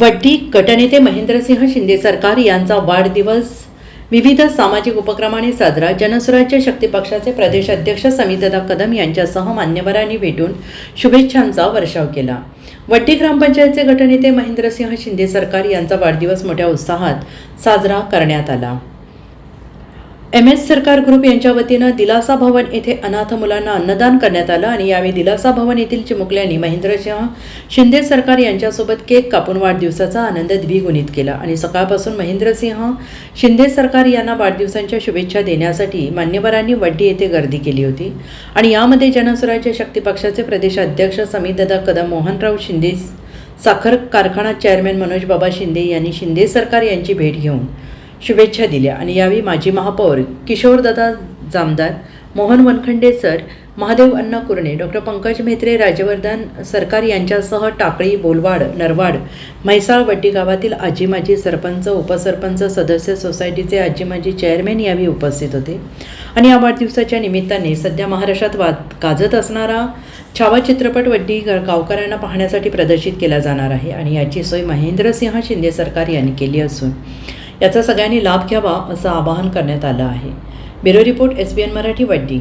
वड्डी गटनेते महेंद्रसिंह शिंदे सरकार यांचा वाढदिवस. विविध सामाजिक उपक्रमाने साजरा. जनसुराज्य शक्ती पक्षाचे प्रदेशाध्यक्ष समितदा कदम यांच्यासह मान्यवरांनी भेटून शुभेच्छांचा वर्षाव केला. वड्डी ग्रामपंचायतचे गटनेते महेंद्रसिंह शिंदे सरकार यांचा वाढदिवस मोठ्या उत्साहात साजरा करण्यात आला. एम एस सरकार ग्रुप यांच्या वतीनं दिलासा भवन येथे अनाथ मुलांना अन्नदान करण्यात आलं आणि यावेळी दिलासा भवन येथील चिमुकल्यांनी महेंद्रसिंह शिंदे सरकार यांच्यासोबत केक कापून वाढदिवसाचा आनंद द्विगुणित केला आणि सकाळपासून महेंद्रसिंह शिंदे सरकार यांना वाढदिवसांच्या शुभेच्छा देण्यासाठी मान्यवरांनी वड्डी येथे गर्दी केली होती. आणि यामध्ये जनसुराज्य शक्ती पक्षाचे प्रदेशाध्यक्ष समितदा कदम मोहनराव शिंदे साखर कारखाना चेअरमॅन मनोज बाबा शिंदे यांनी शिंदे सरकार यांची भेट घेऊन शुभेच्छा दिल्या. आणि यावेळी माजी महापौर किशोरदादा जामदार मोहन वनखंडे सर महादेव अण्णा कुरणे डॉक्टर पंकज म्हेत्रे राजवर्धन सरकार यांच्यासह टाकळी बोलवाड नरवाड म्हैसाळ वड्डी गावातील आजी माजी सरपंच उपसरपंच सदस्य सोसायटीचे आजी माजी चेअरमॅन यावेळी उपस्थित होते. आणि या वाढदिवसाच्या निमित्ताने सध्या महाराष्ट्रात वाद गाजत असणारा छावा चित्रपट वड्डी गावकऱ्यांना पाहण्यासाठी प्रदर्शित केला जाणार आहे. आणि याची सोय महेंद्रसिंह शिंदे सरकार यांनी केली असून याचा सगळ्यांनी लाभ घ्यावा असं आवाहन करण्यात आलं आहे. Bureau report S B N Marathi Waddi.